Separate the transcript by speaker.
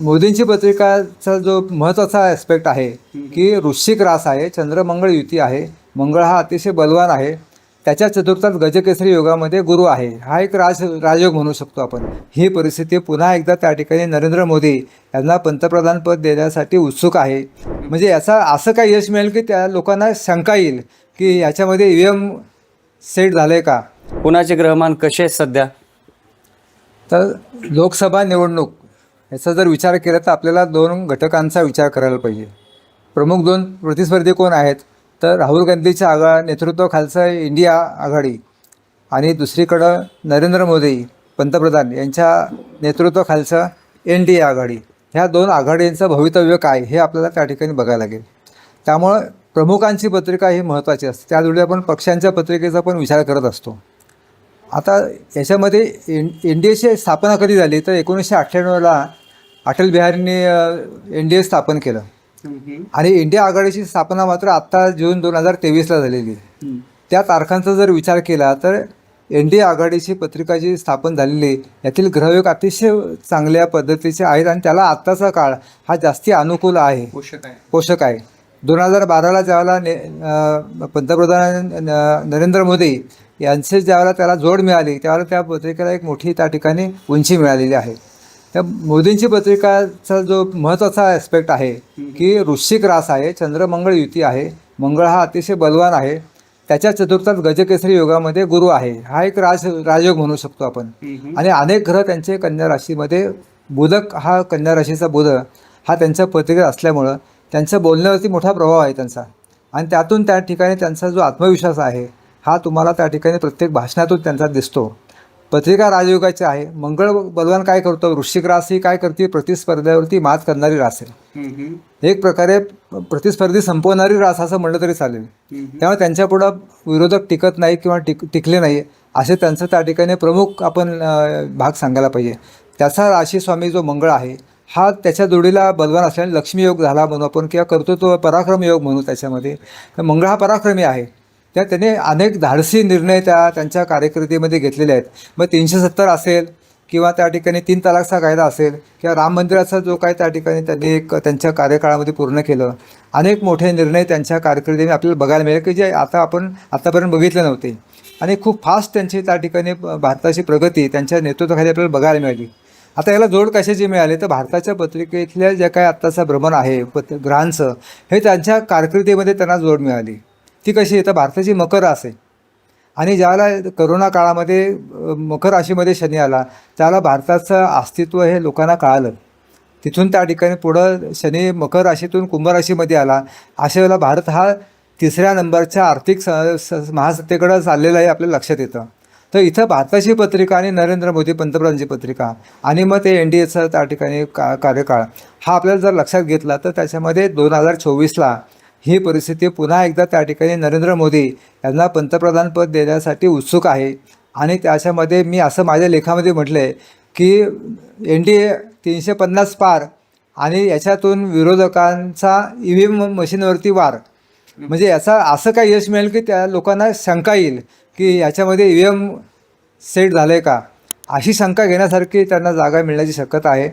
Speaker 1: मोदींची पत्रिकाचा जो महत्त्वाचा ॲस्पेक्ट आहे की वृश्चिक रास आहे चंद्रमंगळ युती आहे मंगळ हा अतिशय बलवान आहे त्याच्या चतुर्थात गजकेसरी योगामध्ये गुरु आहे. हा एक राज राजयोग म्हणू शकतो आपण. ही परिस्थिती पुन्हा एकदा त्या ठिकाणी नरेंद्र मोदी यांना पंतप्रधानपद देण्यासाठी उत्सुक आहे. म्हणजे याचा असं काही यश मिळेल की त्या लोकांना शंका येईल की याच्यामध्ये ई एम सेट झालं आहे का?
Speaker 2: कुणाचे ग्रहमान कसे आहेत सध्या?
Speaker 1: तर लोकसभा निवडणूक याचा जर विचार केला तर आपल्याला दोन घटकांचा विचार करायला पाहिजे. प्रमुख दोन प्रतिस्पर्धी कोण आहेत? तर राहुल गांधीच्या आघा नेतृत्वाखालचं इंडिया आघाडी आणि दुसरीकडं नरेंद्र मोदी पंतप्रधान यांच्या नेतृत्वाखालचं एन डी ए आघाडी. ह्या दोन आघाडींचं भवितव्य काय हे आपल्याला त्या ठिकाणी बघायला लागेल. त्यामुळं प्रमुखांची पत्रिका ही महत्त्वाची असते. त्यावेळी आपण पक्षांच्या पत्रिकेचा पण विचार करत असतो. आता याच्यामध्ये एन एन डी एची स्थापना कधी झाली? तर एकोणीसशे अठ्ठ्याण्णवला अटल बिहारींनी एन डी ए स्थापन केलं. आणि इंडिया आघाडीची स्थापना मात्र आत्ता जून दोन हजार तेवीसला झालेली. त्या तारखांचा जर विचार केला तर एन डी ए आघाडीची पत्रिका जी स्थापन झालेली यातील ग्रहयोग अतिशय चांगल्या पद्धतीचे आहेत आणि त्याला आत्ताचा काळ हा जास्ती अनुकूल आहे.
Speaker 2: पोषक आहे.
Speaker 1: पोषक आहे. दोन हजार बाराला ज्यावेळेला ने पंतप्रधान नरेंद्र मोदी यांचे ज्यावेळेला त्याला जोड मिळाली त्यावेळेला त्या पत्रिकेला एक मोठी त्या ठिकाणी उंची मिळालेली आहे. त्या मोदींची पत्रिकाचा जो महत्त्वाचा ॲस्पेक्ट आहे की वृश्चिक रास आहे चंद्रमंगळ युती आहे मंगळ हा अतिशय बलवान आहे. त्याच्या चतुर्थात गजकेसरी योगामध्ये गुरु आहे. हा एक राज राजयोग म्हणू शकतो आपण. आणि अनेक ग्रह त्यांचे कन्या राशीमध्ये बुधक हा कन्या राशीचा बुध हा त्यांच्या पत्रिकेत असल्यामुळं त्यांच्या बोलण्यावरती मोठा प्रभाव आहे त्यांचा. आणि त्यातून त्या ठिकाणी त्यांचा जो आत्मविश्वास आहे हा तुम्हाला त्या ठिकाणी प्रत्येक भाषणातून त्यांचा दिसतो. पत्रिका राजयोगाची आहे. मंगळ बलवान काय करतो? वृश्चिक रास ही काय करते? प्रतिस्पर्ध्यावरती मात करणारी रास आहे एक प्रकारे प्रतिस्पर्धी संपवणारी रास असं म्हणलं तरी चालेल. त्यामुळे त्यांच्यापुढं विरोधक टिकत नाही किंवा टिक टिकले नाही असे त्यांचं त्या ठिकाणी प्रमुख आपण भाग सांगायला पाहिजे. त्याचा राशी स्वामी जो मंगळ आहे हा त्याच्या जोडीला बलवान असल्याने लक्ष्मी योग झाला म्हणू आपण किंवा कर्तृत्व पराक्रम योग म्हणू त्याच्यामध्ये. तर मंगळ हा पराक्रमी आहे. त्या त्यांनी अनेक धाडसी निर्णय त्या त्यांच्या कार्यकिर्दीमध्ये घेतलेले आहेत. मग तीनशे सत्तर असेल किंवा त्या ठिकाणी तीन तलाकचा कायदा असेल किंवा राम मंदिराचा जो काय त्या ठिकाणी त्यांनी एक त्यांच्या कार्यकाळामध्ये पूर्ण केलं अनेक मोठे निर्णय त्यांच्या कारकिर्दीने आपल्याला बघायला मिळेल की जे आता आपण आतापर्यंत बघितले नव्हते. आणि खूप फास्ट त्यांची त्या ठिकाणी भारताची प्रगती त्यांच्या नेतृत्वाखाली आपल्याला बघायला मिळाली. आता याला जोड कशाची मिळाली? तर भारताच्या पत्रिकेतल्या ज्या काय आत्ताचा भ्रमण आहे पत ग्रहांचं हे त्यांच्या कारकिर्दीमध्ये त्यांना जोड मिळाली. ती कशी आहे? तर भारताची मकर रास आहे आणि ज्यावेळेला करोना काळामध्ये मकर राशीमध्ये शनी आला त्याला भारताचं अस्तित्व हे लोकांना कळालं. तिथून त्या ठिकाणी पुढं शनी मकर राशीतून कुंभ राशीमध्ये आला. अशा वेळेला भारत हा तिसऱ्या नंबरच्या आर्थिक स स- महासत्तेकडं चाललेलं आहे आपल्या लक्षात येतं. तर इथं भारताची पत्रिका आणि नरेंद्र मोदी पंतप्रधानची पत्रिका आणि मग ते एन डी एचं त्या ठिकाणी का कार्यकाळ. हा आपल्याला जर लक्षात घेतला तर त्याच्यामध्ये दोन हजार चोवीसला ही परिस्थिती पुन्हा एकदा त्या ठिकाणी नरेंद्र मोदी यांना पंतप्रधानपद देण्यासाठी उत्सुक आहे. आणि त्याच्यामध्ये मी असं माझ्या लेखामध्ये म्हटलं आहे की एन डी ए तीनशे पन्नास पार आणि याच्यातून विरोधकांचा ई व्ही एम मशीनवरती वार. म्हणजे याचा असं काही यश मिळेल की त्या लोकांना शंका येईल की याच्यामध्ये ई व्ही एम सेट झालं आहे का? अशी शंका घेण्यासारखी त्यांना जागा मिळण्याची शक्यता आहे.